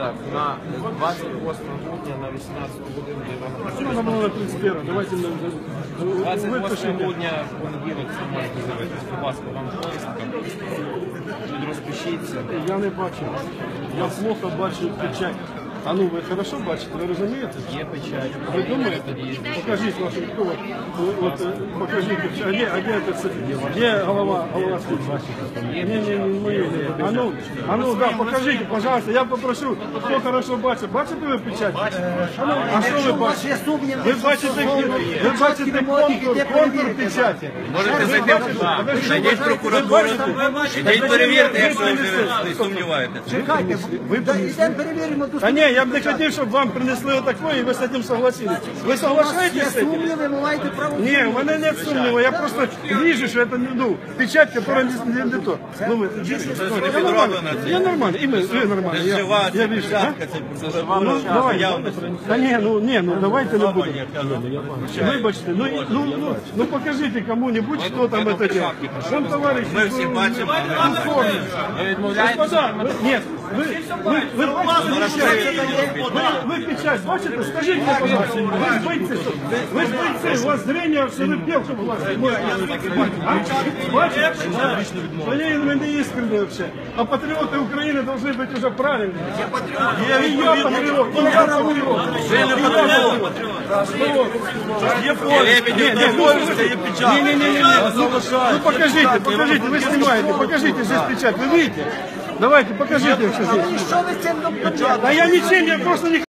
Так, на 28 грудня на 18 годину Це треба було на 31. Давайте на 28 випишемо. грудня в понеділок це можете з'явитися. Будь ласка, вам повістка. Тут розпишіться. Я не бачу. Я плохо бачу печать. А ну ви хорошо бачите, ви розумієте? Є печать. Ви думаєте? Покажіть вашу хто. От, е, покажіть печать. А де, а де це сидить? Де голова, голова сидить? Ні, ні, ні, мої не. А ну, а ну, да, покажіть, пожалуйста, я попрошу, хто хорошо бачить. Бачите ви печать? А ну, а що ви бачите? Ви бачите, ви бачите контур, контур печаті. Можете зайти в зайдіть в прокуратуру, ідіть перевірте, якщо ви вже не сумніваєтесь. Чекайте, ви йдемо перевіримо до А ні, я б не хотів, щоб вам принесли отакое, і ви з цим согласились. Ви Є соглашаєтесь з цим? сумніви, ви маєте право. Не, у меня нет сумнева, я просто вижу, что это ну, печать, которая не, не, не то. Ну, вы, я нормально, я нормально, и мы, вы нормально. Я, Жива я ця вижу, печатка, а? це жива Ну, давай, явності. да не, ну, не, ну давайте не будем. Вибачте, ну, і- ну, ну, ну покажите кому-нибудь, кто там это делает. Вон товарищ. Ми всі бачимо, ну, форме. Господа, ви, ні, ви, ви, ви, ви, ви печать бачите? Скажіть, мені, пожалуйста, ви ж що? ви ж у вас зрення, що ви п'євши, будь ласка. А? Бачите? Вони мене іскренні вообще. А патріоти України повинні бути вже правильні. Я патріот. І я патріот. І я патріот. Ви не патріот. Є не може, є печатка. не, не, не, не. Ну покажите, покажите, вы снимаете, покажите здесь печать, вы видите? Давайте, покажите? Да я ничем, я просто не